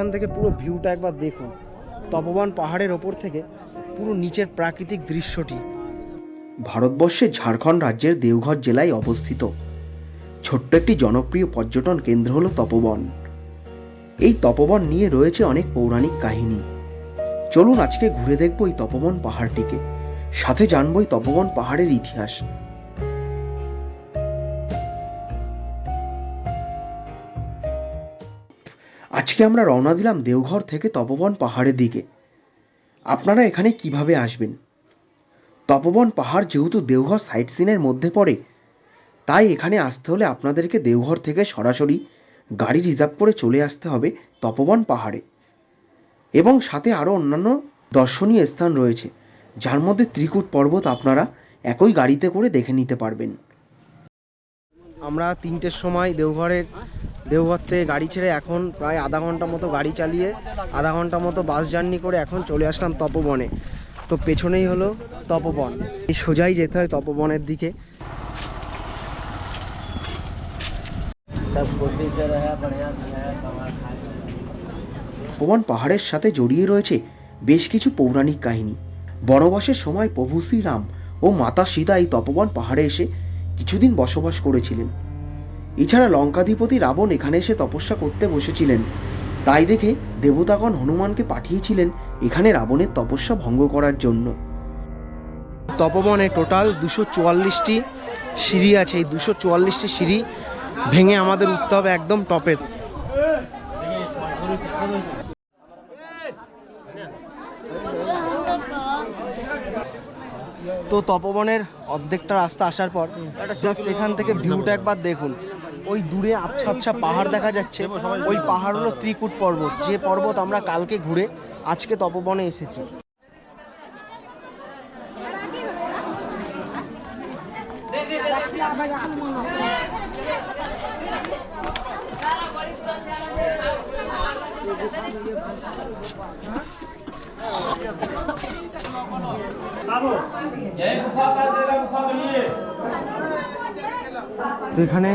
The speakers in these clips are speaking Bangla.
এখান থেকে পুরো ভিউটা একবার দেখুন। তপবন পাহাড়ের ওপর থেকে পুরো নিচের প্রাকৃতিক দৃশ্যটি। ভারতবর্ষের ঝাড়খণ্ড রাজ্যের দেওঘর জেলায় অবস্থিত। ছোট্ট একটি জনপ্রিয় পর্যটন কেন্দ্র হলো তপবন। এই তপবন নিয়ে রয়েছে অনেক পৌরাণিক কাহিনী। চলুন আজকে ঘুরে দেখব এই তপবন পাহাড়টিকে। সাথে জানব এই তপবন পাহাড়ের ইতিহাস। আজকে আমরা রওনা দিলাম দেওঘর থেকে তপবন পাহাড়ের দিকে। আপনারা এখানে কীভাবে আসবেন? তপবন পাহাড় যেহেতু দেওঘর সাইট সিনের মধ্যে পড়ে, তাই এখানে আসতে হলে আপনাদেরকে দেওঘর থেকে সরাসরি গাড়ি রিজার্ভ করে চলে আসতে হবে তপবন পাহাড়ে। এবং সাথে আরও অন্যান্য দর্শনীয় স্থান রয়েছে, যার মধ্যে ত্রিকুট পর্বত আপনারা একই গাড়িতে করে দেখে নিতে পারবেন। আমরা তিনটের সময় দেওঘরের দেওঘর থেকে গাড়ি ছেড়ে এখন প্রায় আধা ঘণ্টা মতো গাড়ি চালিয়ে, আধা ঘণ্টা মতো বাস জার্নি করে এখন চলে আসলাম তপবনে। তো পেছনেই হলো তপবন। এই সোজাই যেতে হয় তপবনের দিকে। তপবন পাহাড়ের সাথে জড়িয়ে রয়েছে বেশ কিছু পৌরাণিক কাহিনী। বনবাসের সময় প্রভু শ্রীরাম ও মাতা সীতা এই তপবন পাহাড়ে এসে কিছুদিন বসবাস করেছিলেন। এছাড়া লঙ্কাধিপতি রাবণ এখানে এসে তপস্যা করতে বসেছিলেন। তাই দেখে দেবতাগণ হনুমানকে পাঠিয়েছিলেন এখানে রাবণের তপস্যা ভঙ্গ করার জন্য। তপবনে টোটাল দুশো চুয়াল্লিশটি সিঁড়ি আছে। এই দুশো চুয়াল্লিশটি সিঁড়ি ভেঙে আমাদের উঠতে হবে একদম টপের। তো তপবনের অর্ধেকটা রাস্তা আসার পর জাস্ট এখান থেকে ভিউটা একবার দেখুন। ওই দূরে আবছা আবছা পাহাড় দেখা যাচ্ছে। ওই পাহাড় হলো ত্রিকুট পর্বত। যে পর্বত আমরা কালকে ঘুরে, আজকে তপবনে এসেছি। এখানে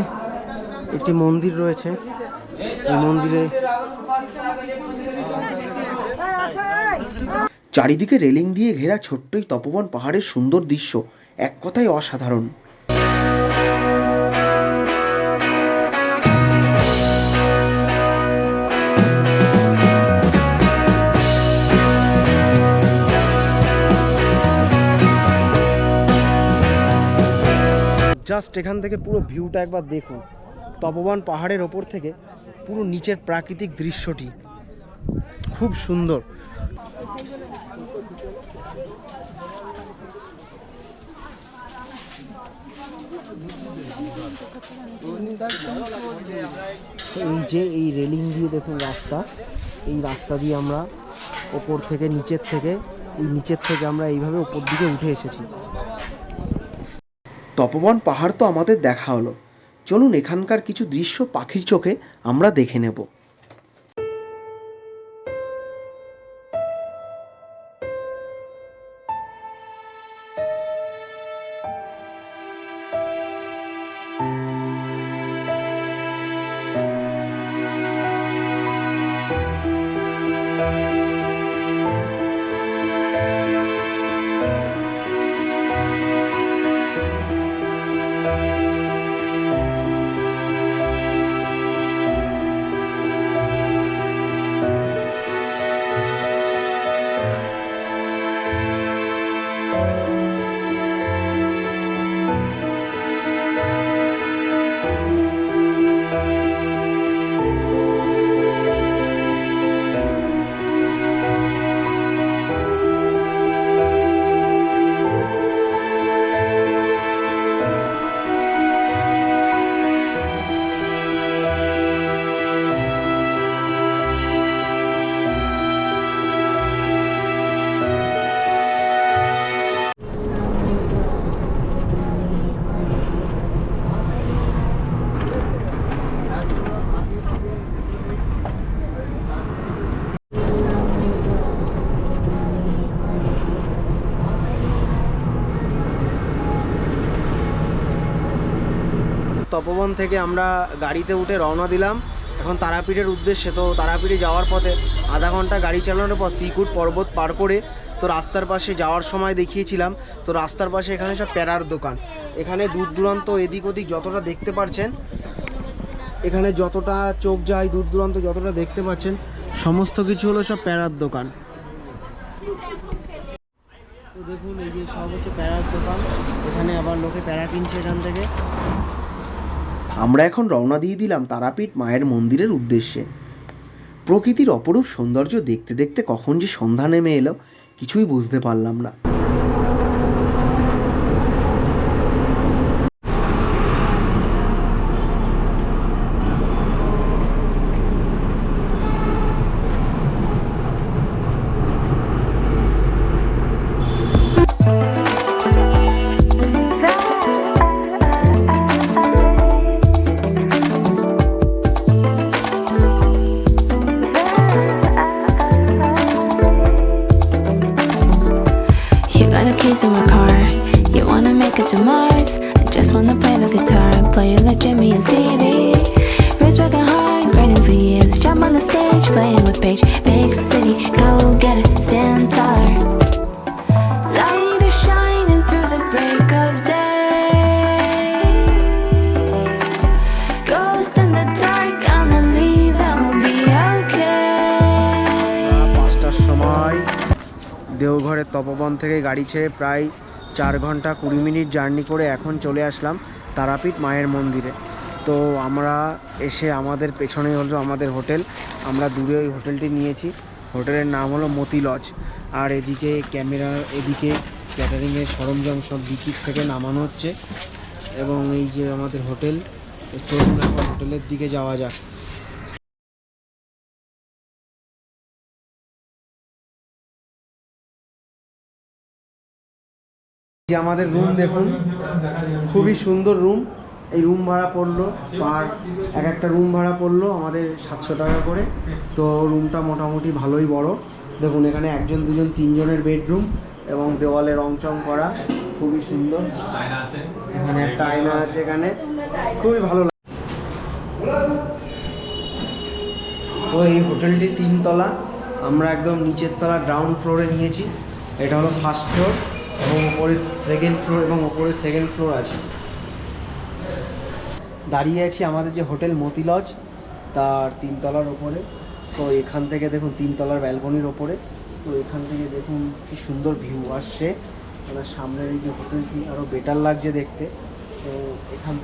একটি মন্দির রয়েছে। এই মন্দিরে চারিদিকে রেলিং দিয়ে ঘেরা ছোট্টই তপবন পাহাড়ের সুন্দর দৃশ্য এক কথায় অসাধারণ। জাস্ট এখান থেকে পুরো ভিউটা একবার দেখুন। তপবন পাহাড়ের ওপর থেকে পুরো নিচের প্রাকৃতিক দৃশ্যটি খুব সুন্দর। এই যে এই রেলিং দিয়ে দেখুন রাস্তা, এই রাস্তা দিয়ে আমরা ওপর থেকে নিচের থেকে, এই নিচের থেকে আমরা এইভাবে ওপর দিকে উঠে এসেছি। তপবন পাহাড় তো আমাদের দেখা হলো। চলুন এখানকার কিছু দৃশ্য পাখির চোখে আমরা দেখে নেব। তপবন থেকে আমরা গাড়িতে উঠে রওনা দিলাম। এখন তারাপীঠের উদ্দেশ্যে, তো তারাপীঠে যাওয়ার পথে আধা ঘণ্টা গাড়ি চালানোর পর তিকুট পর্বত পার করে তো রাস্তার পাশে যাওয়ার সময় দেখিয়েছিলাম। তো রাস্তার পাশে এখানে সব প্যারার দোকান। এখানে দূর দূরান্ত, এদিক ওদিক যতটা দেখতে পাচ্ছেন এখানে যতটা চোখ যায় দূর দূরান্ত যতটা দেখতে পাচ্ছেন, সমস্ত কিছু হলো সব প্যারার দোকান। তো দেখুন, এই যে সব হচ্ছে প্যারার দোকান। এখানে আবার লোকে প্যারা কিনছে এখান থেকে। আমরা এখন রওনা দিয়ে দিলাম তারাপীঠ মায়ের মন্দিরের উদ্দেশ্যে। প্রকৃতির অপরূপ সৌন্দর্য দেখতে দেখতে কখন যে সন্ধ্যা নেমে এলো, কিছুই বুঝতে পারলাম না। Playing. Big city, go get it, stand taller. Light is shining through the break of day. Ghost in the dark, gonna leave and we'll be okay. পাঁচটার সময় দেওঘরের তপবন থেকে গাড়ি ছেড়ে প্রায় চার ঘণ্টা কুড়ি মিনিট জার্নি করে এখন চলে আসলাম তারাপীঠ মায়ের মন্দিরে তো আমরা এসে আমাদের পেছনেই হলো আমাদের হোটেল। আমরা দূরে ওই হোটেলটি নিয়েছি। হোটেলের নাম হলো মতি লজ। আর এদিকে ক্যামেরা, এদিকে ক্যাটারিংয়ের সরঞ্জাম সব বিকির থেকে নামানো হচ্ছে। এবং এই যে আমাদের হোটেল চলুন এখন হোটেলের দিকে যাওয়া যাক। যে আমাদের রুম দেখুন, খুবই সুন্দর রুম এই রুম ভাড়া পড়ল পার এক একটা রুম ভাড়া পড়ল আমাদের সাতশো টাকা করে। তো রুমটা মোটামুটি ভালোই বড়। দেখুন, এখানে একজন, দুজন, তিনজনের বেডরুম এবং দেওয়ালে রং চং করা খুবই সুন্দর। এখানে একটা আয়না আছে এখানে। খুবই ভালো তো এই হোটেলটি তিনতলা। আমরা একদম নিচের তলা গ্রাউন্ড ফ্লোরে নিয়েছি। এটা হলো ফার্স্ট ফ্লোর এবং ওপরে সেকেন্ড ফ্লোর এবং ওপরে সেকেন্ড ফ্লোর আছে। দাঁড়িয়ে আছি আমাদের যে হোটেল মতি লজ তার তিনতলার ওপরে। তো এখান থেকে দেখুন তিনতলার ব্যালকনির ওপরে। তো এখান থেকে দেখুন কি সুন্দর ভিউ আসছে। মানে সামনের এই যে হোটেলটি আরও বেটার লাগছে দেখতে। তো এখান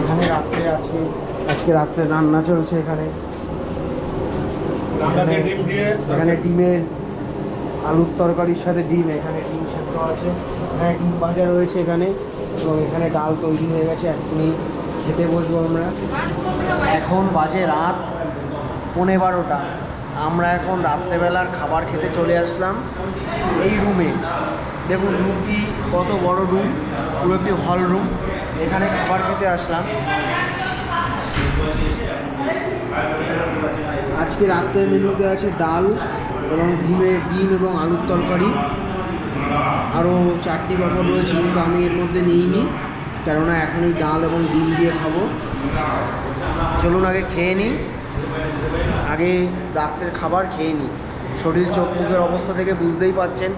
এখানে রাত্রে আছে আজকে রাত্রে রান্না চলছে এখানে। এখানে এখানে ডিমের আলুর তরকারির সাথে ডিম এখানে ডিম সেদ্ধ আছে। ডিম ভাজা রয়েছে এখানে। এবং এখানে ডাল তৈরি হয়ে গেছে। এখনই খেতে বসবো আমরা। এখন বাজে রাত পৌনে বারোটা। আমরা এখন রাত্রেবেলার খাবার খেতে চলে আসলাম এই রুমে। দেখুন, রুমটি কত বড় রুম। পুরো একটি হল রুম। এখানে খাবার খেতে আসলাম। আজকে রাত্রের মেনুতে আছে ডাল এবং ডিমের ডিম এবং আলুর তরকারি। আরও চারটি পাপড় রয়েছে কিন্তু আমি এর মধ্যে নিইনি। কেননা এখন এই ডাল এবং ডিম দিয়ে খাব। চলুন আগে খেয়ে নিই। আগে রাত্রের খাবার খেয়ে নিই। শরীর চোখ মুখের অবস্থা থেকে বুঝতেই পাচ্ছেন,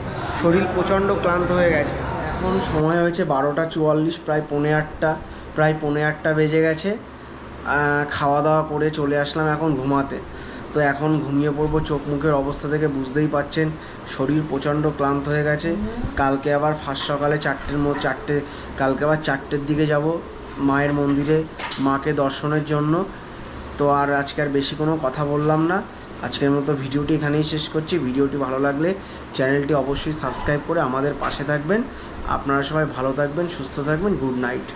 শরীর প্রচণ্ড ক্লান্ত হয়ে গেছে। এখন সময় হয়েছে বারোটা চুয়াল্লিশ, প্রায় পৌনে আটটা, প্রায় পৌনে আটটা বেজে গেছে। খাওয়া দাওয়া করে চলে আসলাম এখন ঘুমাতে। তো এখন ঘুমিয়ে পড়ব, চোখ মুখের অবস্থা থেকে বুঝতেই পাচ্ছেন, শরীর প্রচণ্ড ক্লান্ত হয়ে গেছে। কালকে আবার ফার্স্ট সকালে চারটের মধ্যে চারটে, কালকে আবার চারটের দিকে যাব মায়ের মন্দিরে, মাকে দর্শনের জন্য। তো আর আজকে আর বেশি কোনো কথা বললাম না। আজকের মতো ভিডিওটি এখানেই শেষ করছি। ভিডিওটি ভালো লাগলে চ্যানেলটি অবশ্যই সাবস্ক্রাইব করে আমাদের পাশে থাকবেন। আপনারা সবাই ভালো থাকবেন, সুস্থ থাকবেন, গুড নাইট।